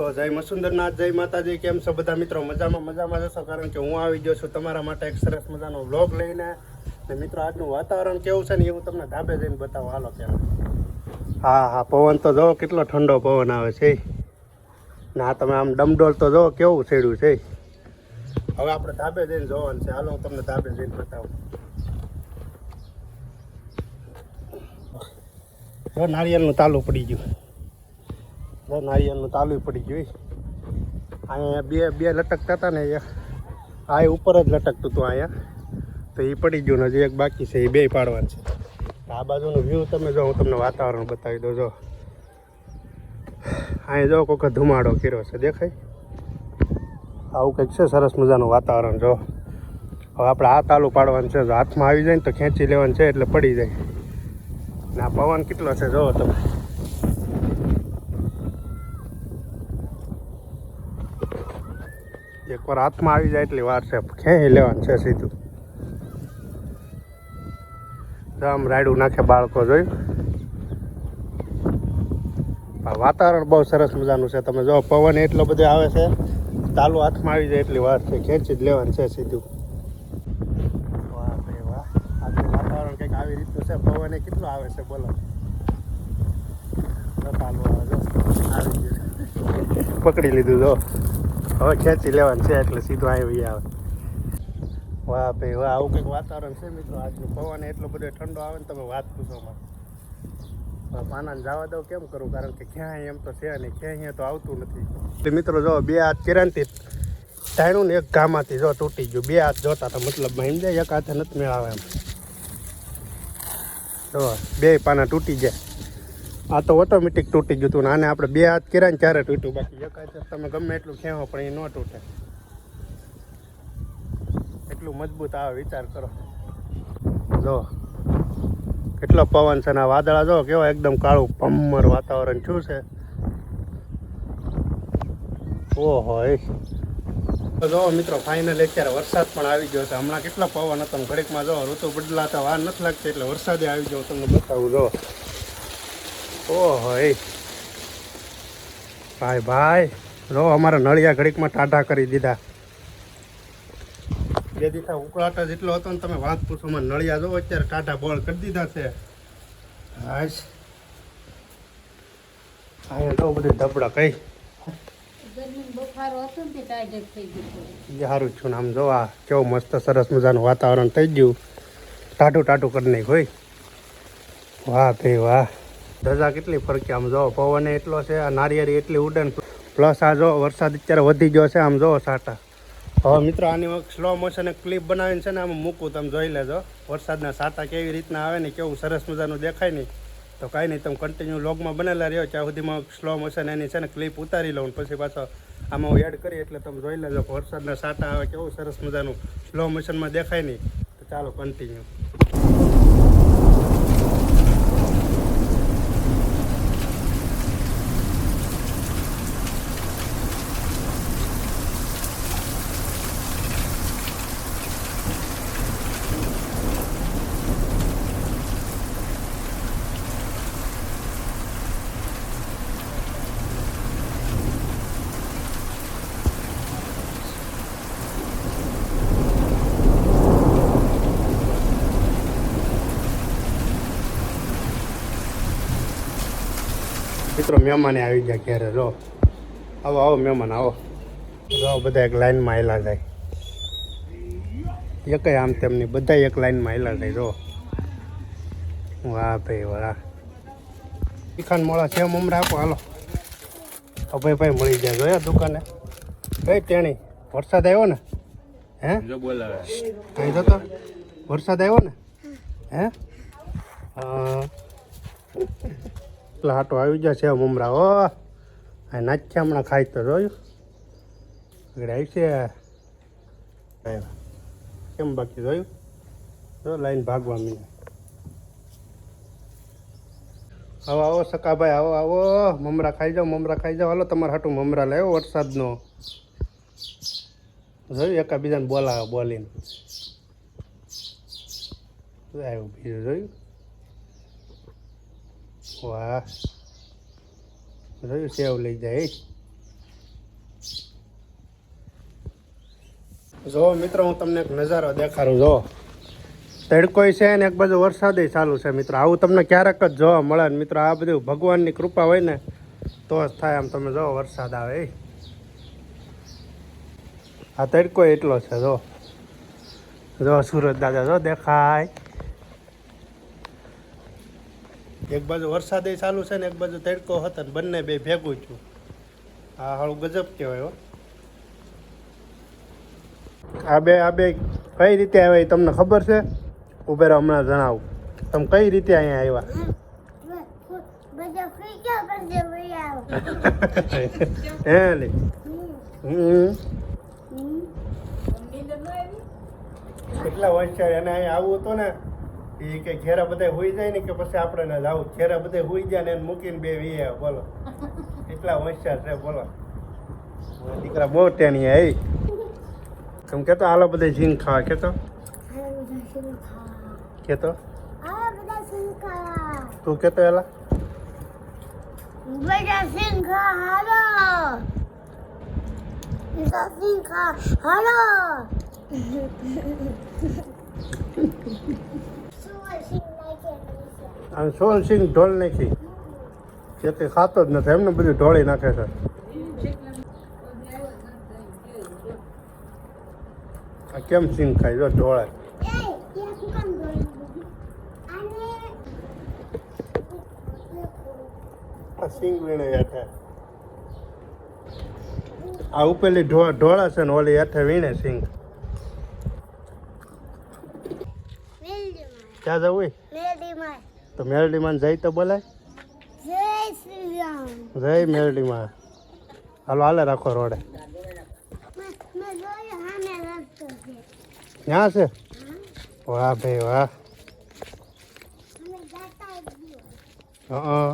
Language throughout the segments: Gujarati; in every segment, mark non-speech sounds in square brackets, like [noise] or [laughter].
તો જય મસુંદરનાથ, જય માતાજી, કેમ છો બધા મિત્રો? મજામાં મજામાં જશો કારણ કે હું આવી ગયો છું તમારા માટે એક સરસ મજાનો વ્લોગ લઈને. ને મિત્રો, આજનું વાતાવરણ કેવું છે ને એ હું તમને ધાબે જઈને બતાવું. હાલો પહેલાં હા હા, પવન તો જો કેટલો ઠંડો પવન આવે છે. ના તમે આમ ડમડોલ તો જો કેવું છેડ્યું છે. હવે આપણે ધાબે જઈને જોવાનું છે. હાલો, હું તમને ધાબે જઈને બતાવું. જો નારિયેળનું તાલું પડી ગયું. જો નારિયેળનું તાલુ પડી ગયું અહીંયા બે બે લટકતા હતા ને એ આ ઉપર જ લટકતું હતું અહીંયા. તો એ પડી ગયું ને હજી એક બાકી છે એ બે પાડવાનું છે. આ બાજુનો વ્યૂ તમે જો, હું તમને વાતાવરણ બતાવી દઉં, જો. અહીંયા જો કોઈક ધુમાડો કર્યો છે, દેખાય? આવું કંઈક છે સરસ મજાનું વાતાવરણ, જો. હવે આપણે આ તાલુ પાડવાનું છે હાથમાં આવી જાય ને તો ખેંચી લેવાનું છે એટલે પડી જાય. ને આ પવન કેટલો છે જોવો તમે. એકવાર હાથમાં આવી જાય એટલી વાર છે. ખેંચી લેવાનું છે સીધું? આમ રાયડું નાખે બાળકો જોયું. વાતાવરણ બહુ સરસ મજાનું છે. તમે જો, પવન એટલો બધો આવે છે, ચાલુ હાથમાં આવી જાય એટલી વાર છે. ખેંચી જ લેવાનું છે સીધું. વાહ વાહ. આજનું વાતાવરણ કંઈક આવી રીતનું છે. પવન કેટલું આવે છે, બોલો. પકડી લીધું, જો. હવે ખેંચી લેવાનું છે, એટલે સીધો આવી આવે વાહ ભાઈ, વાહ, આવું કંઈક વાતાવરણ છે મિત્રો, આજનું પવન એટલો બધો ઠંડો આવે ને તમે વાત પૂછો મારે પાનાને જવા દઉં, કેમ કરું? કારણ કે ક્યાંય એમ તો છે નહીં, ક્યાંય તો આવતું નથી. મિત્રો, જો, બે હાથ કિરણથી ટાણું ને એક ગામાંથી જો તૂટી ગયું. બે હાથ જોતા તો મતલબ સમજાય એક હાથે નથી મેળાવે એમ. જો, બે પાના તૂટી જાય આ તો ઓટોમેટિક તૂટી ગયું હતું આને આપણે બે હાથ કર્યા ને ત્યારે તૂટ્યું. બાકી એક હાથ તમે ગમે એટલું ખેવો પણ એ ન તૂટે. એટલું મજબૂત આવે, વિચાર કરો. જો, કેટલો પવન છે ને વાદળા જો કેવા એકદમ કાળું પમ્મર વાતાવરણ શું છે. ઓહો જો મિત્રો ફાઇનલ અત્યારે વરસાદ પણ આવી ગયો છે. હમણાં કેટલો પવન હતો ઘડીકમાં જો ઋતુ બદલાતા વાર નથી લાગતી, એટલે વરસાદે આવી ગયો તમને બતાવું, જો. ઓહો ભાઈ ભાઈ. રો અમારા નળિયા ઘડીકમાં ટાટા કરી દીધા. બે દીધા ઉકળાટા જેટલો હતો ને તમે વાત પૂછો અમારે નળિયા જો અત્યારે ટાટા બોળ કરી દીધા છે. હાશ અહીંયા તો બધી ધબડા કઈ. સારું છું આમ જો આ કેવું મસ્ત સરસ મજાનું વાતાવરણ થઈ ગયું. ટાટું ટાટું કરી નાખ્યું હોય વાહ ભાઈ વાહ. ધજા કેટલી ફરકી? આમ જો પવન એટલો છે, આ નારિયેળી એટલી ઉડન પ્લસ આ જો વરસાદ અત્યારે વધી ગયો છે, આમ જો સાટા. હવે મિત્રો, આની સ્લો મોશન ક્લિપ બનાવીને છે ને આમ મૂકું, તમે જોઈ લેજો. વરસાદના સાટા કેવી રીતના આવે ને કેવું સરસ મજાનું દેખાય નહીં તો કાંઈ નહીં, તમે કન્ટિન્યુ લોગમાં બનેલા રહ્યો, ત્યાં સુધીમાં સ્લો મોશન એની છે ને ક્લિપ ઉતારી લઉં પછી પાછો આમાં હું એડ કરી એટલે તમે જોઈ લેજો વરસાદના સાટા આવે, કેવું સરસ મજાનું સ્લો મોશનમાં દેખાય નહીં તો ચાલો કન્ટિન્યુ મિત્રો મહેમાને આવી ગયા ઘેરે. રહો આવો આવો મહેમાન આવો. રહો બધા એક લાઈનમાં આવેલા જાય. એકય આમ તેમની બધા એક લાઈનમાં આવેલા જાય રહો વાહ ભાઈ વાહ. તીખાન મોળા છે મમ આપો હાલો. અભય ભાઈ મળી જાય જોયા દુકાને? કઈ ટેણી વરસાદ આવ્યો ને? હે? જો બોલાવે. કઈ જતો? વરસાદ આવ્યો ને? હે? હા. પેલા હાટો આવી જશે મમરા ઓ આ નાચ્યા હમણાં ખાઈ તો જોયું. આગળ આવી છે. કેમ બાકી જોયું. જો લાઈન ભાગવા મીને. આવો આવો સકાભાઈ આવો આવો. મમરા ખાઈ જાઓ, મમરા ખાઈ જાઓ. હાલો, તમારે હાટું મમરા લાવ્યો વરસાદનો. જોયું, એકાબીજાને બોલાવે બોલીને. આવ્યું, બીજું જોયું. વાહ. જોયું સેવ લઈ જાય. જો મિત્રો, હું તમને એક નજારો દેખાડું, જો. તડકોય છે ને એક બાજુ વરસાદે ચાલુ છે, મિત્રો. આવું તમને ક્યારેક જ જોવા મળે ને, મિત્રો. આ બધું ભગવાનની કૃપા હોય ને, તો જ થાય આમ તમે જો, વરસાદ આવે. આ તડકો એટલો છે, જો. જો સુરત દાદા, જો, દેખાય. એક બાજુ વરસાદે ચાલુ છે ને એક બાજુ તડકો હતો ને બંને બે ભેગું છું આ હાળું ગજબ કહેવાય હો. આ બે આ બે કઈ રીતે આવ્યા એ તમને ખબર છે? ઉભે રહો હમણાં જણાવું. તમે કઈ રીતે અહીંયા આવ્યા? [laughs] હે લે. હમ. કેટલા વર્ષ એને અહીંયા આવવું હતું ને? એ કે ઘેરા બધા હોઈ જાય ને કે પછી આપણે ને આવું ઘેરા બધા હોઈ જાય ને એને મૂકીને બે વીએ, બોલો. એટલા હોશિયાર છે, બોલો. દીકરા બહુ ટેણી એ તમે કેતો, હાલો બધા ઝીંગ ખાવા, કેતો. કેતો. તું કેતો એલા. બધા સિંખા હાલો બધા સિંખા હાલો. આમ સોલ સિંગ ઢોળ નાખી જે તે ખાતો જ નથી, એમને બધું ઢોળી નાખે છે. આ કેમ સિંગ ખાય? જો ઢોળે. સિંગ વીણે હેઠે. આ ઉપેલી ઢોળા છે ને ઓલી હેઠે વીણે સિંગ ક્યાં જવું? તો મેરડીમાં જઈ તો બોલાય. જય મેરડીમાં. હાલો હાલે રાખો રોડે. જોયું ક્યાં છે. વાહ ભાઈ વાહ. હા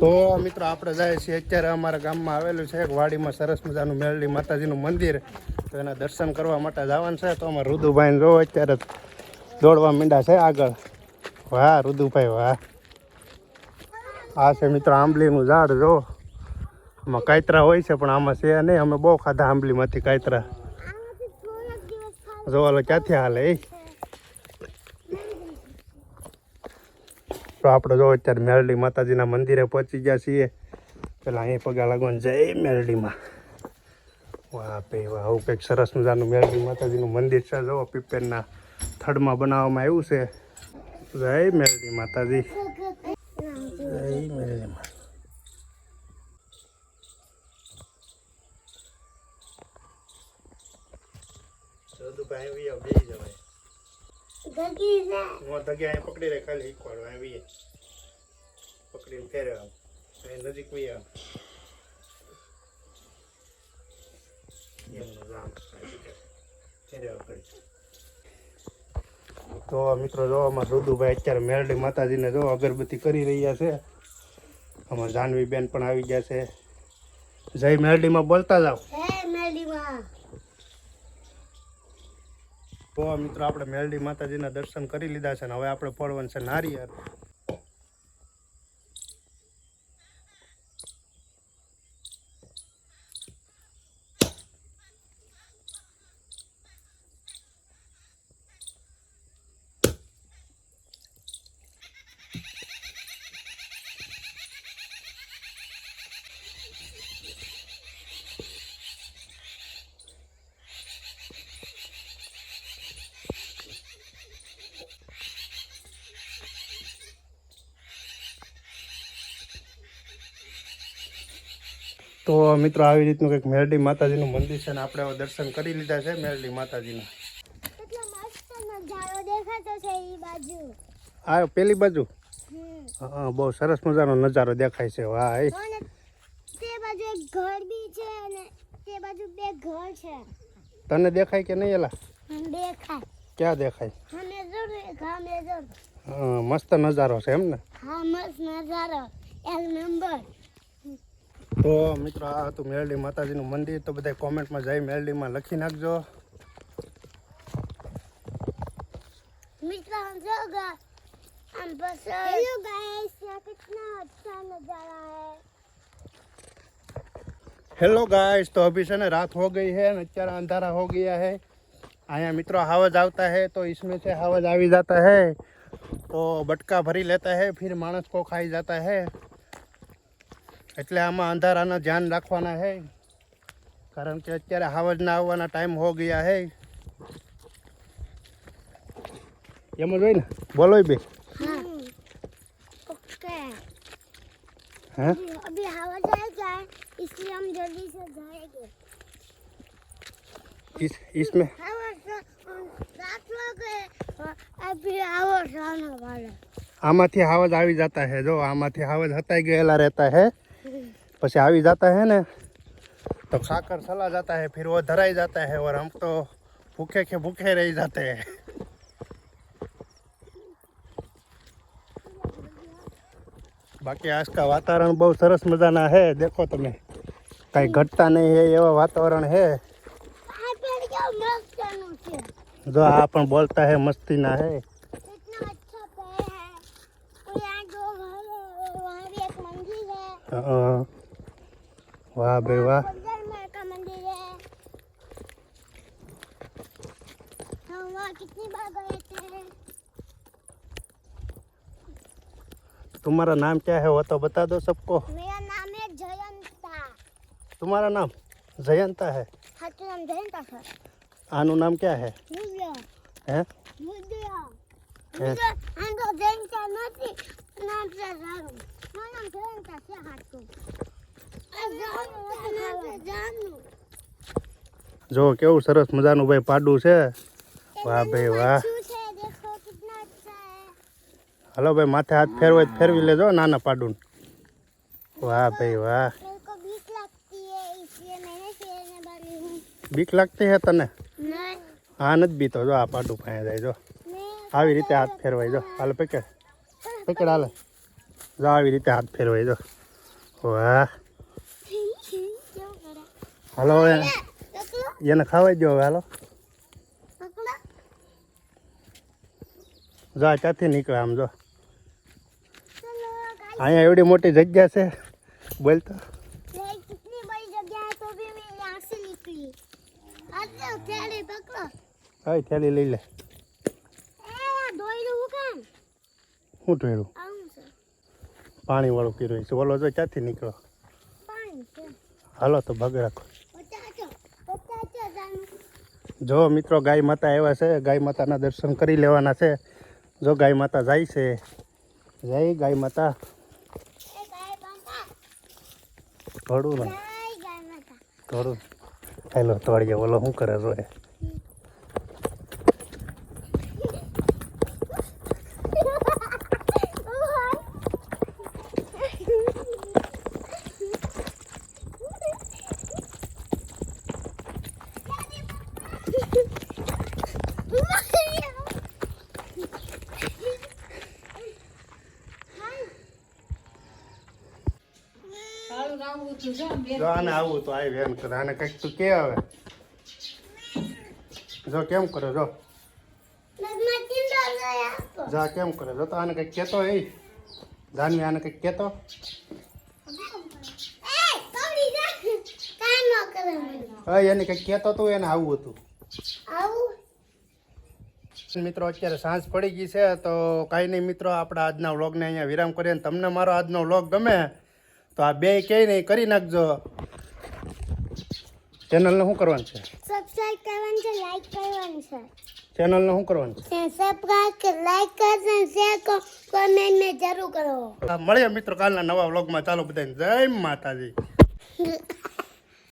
તો મિત્રો આપણે જાય છીએ અત્યારે અમારા ગામમાં આવેલું છે એક વાડીમાં સરસ મજાનું મેળડી માતાજીનું મંદિર. તો એના દર્શન કરવા માટે જવાનું છે. તો અમારા રુદુભાઈને જો અત્યારે. દોડવા માંડ્યા છે આગળ. વાહ, રુદુભાઈ, વાહ. આ છે મિત્રો આંબલીનું ઝાડ, જો. આમાં કાયતરા હોય છે, પણ આમાં છે નહીં. અમે બહુ ખાધા આંબલીમાંથી કાયતરા. જોવાલો ક્યાંથી હાલે એ? તો આપણે જો, અત્યારે મેરડી માતાજીના મંદિરે પહોંચી ગયા છીએ. પેલા અહીં પગા લાગવાનું જય મેરડીમાં. વાહ, ભાઈ, વાહ, આવું કંઈક સરસ મજાનું મેરડી માતાજીનું મંદિર છે, જો પીપેરના થડમાં બનાવવામાં આવ્યું છે. જય મેરડી માતાજી. જય મેરડી મા ભાઈ આવી જાવ બેસી જવાય ગગી છે હું તગ્યા અહીં પકડી રે ખાલી શીખવાડો આવી પકડીને ફેરે આવ નજીક વહી આવ એમનું નામ ફેરે આવ કરી તો મિત્રો જો અમારા રુદુભાઈ અત્યારે મેરડી માતાજીને જો અગરબત્તી કરી રહ્યા છે. અમારા જાનવી બેન પણ આવી ગયા છે. જય મેરડીમાં બોલતા જાઓ. તો મિત્રો આપણે મેરડી માતાજીના દર્શન કરી લીધા છે ને હવે આપણે પડવાનું છે નારિયેળ. તો મિત્રો આવી રીતનું કંઈક મેરડી માતાજીનું મંદિર છે ને આપણે હવે દર્શન કરી લીધા છે મેરડી માતાજીના. આ પેલી બાજુ? હા બહુ સરસ મજાનો નજારો દેખાય છે. વાહ તે બાજુ એક ઘર બી છે અને તે બાજુ બે ઘર છે. તને દેખાય કે નહીં એલા? દેખાય. ક્યાં દેખાય? હા, મસ્ત નજારો છે એમ ને? હા મસ્ત નજારો. એક નંબર તો મિત્રો આ હતું મેરડી માતાજીનું મંદિર તો બધા કોમેન્ટમાં જઈ મેરડીમાં લખી નાખજો मित्रों जो गा हम बस हेलो गाइस यहाँ कितना अच्छा नजारा है हेलो गाइस तो अभी से ना रात हो गई है और અત્યારે अंधारा हो गया है અહીંયા મિત્રો हावज आता है तो इसमें से हावज આવી जाता है तो બટકા ભરી લેતા है फिर માણસ को ખાઈ जाता है એટલે આમાં અંધારાના ધ્યાન રાખવાના છે કારણ કે અત્યારે હાવજના આવવાના ટાઈમ હો ગયા है એમ જ હોય ને બોલો બે हाँ ओके હે अभी अभी हवा जाएगा इसलिए हम जल्दी से जाएंगे इस इसमें हवा से रात हो गए और अभी हवा आने वाला આમાંથી હાવજ આવી જતા है જો આમાંથી હાવજ હતાઈ ગયેલા રહેતા है पे आ जाता है ना तो खाकर चला जाता है फिर वो धरा जाता है और हम तो भूखे के भूखे रह जाते हैं बाकी आज का वातावरण बहुत सरस मजाना है देखो तुम्हें कहीं घटता नहीं है ये वातावरण है जो आप बोलता है मस्ती ना है। वाह भाई वाह। तो तुम्हारा नाम क्या है वो तो बता दो सबको। मेरा नाम है जयंता। तुम्हारा नाम जयंता है? हाँ, तो नाम जयंता सर। आनु नाम क्या है? हैं? जयंता नाम नाम से જો કેવું સરસ મજાનું ભાઈ પાડું છે. વાહ ભાઈ વાહ. હલો ભાઈ માથે હાથ ફેરવો ફેરવી લેજો નાના પાડું. વાહ ભાઈ વાહ. બીક લાગતી હે તને? હા નથી બીતો જો આ પાડું પાસે જાય જો. આવી રીતે હાથ ફેરવાય જો. હાલ પકડ. પકડ હાલ. જો આવી રીતે હાથ ફેરવાય જો. વાહ. હાલો એને ખાવાઈ દો હવે હાલો. જો ત્યાંથી નીકળે આમ જો. અહીંયા એવડી મોટી જગ્યા છે બોલતો હા થેલી લઈ લે. શું ઢોયરું પાણી વાળું કર્યું છે. ઓલો જો ક્યાંથી નીકળો? હાલો તો ભાગ રાખો. જો મિત્રો ગાય માતા એવા છે ગાય માતાના દર્શન કરી લેવાના છે. જો ગાય માતા જાય છે. જય ગાય માતા. ઘડું ઘડું. હેલો તોડીએ બોલો શું કરે રોય જો આને આવું તો આવી એમ કરે. આને કંઈક તું કે આવે જો કેમ કરે જો. જા કેમ કરે જો તો આને કંઈક કહેતો એ. જાનવી આને કંઈક કહેતો એને કંઈક કહેતો તું એને આવું હતું. મિત્રો અત્યારે સાંજ પડી ગઈ છે તો કાંઈ નહીં મિત્રો આપણા આજના વ્લોગને અહીંયા વિરામ કરીએ તમને મારો આજનો વ્લોગ ગમે તો આ બે કંઈ નહીં કરી નાખજો. ચેનલને શું કરવાનું છે? સબસ્ક્રાઇબ કરવાનું છે લાઈક કરવાનું છે. ચેનલને શું કરવાનું છે? સબસ્ક્રાઇબ કે લાઈક કરજો શેર કરો કમેન્ટ ને જરૂર કરો. મળીએ મિત્રો કાલના નવા વ્લોગમાં ચાલો બધાને જય માતાજી. [laughs]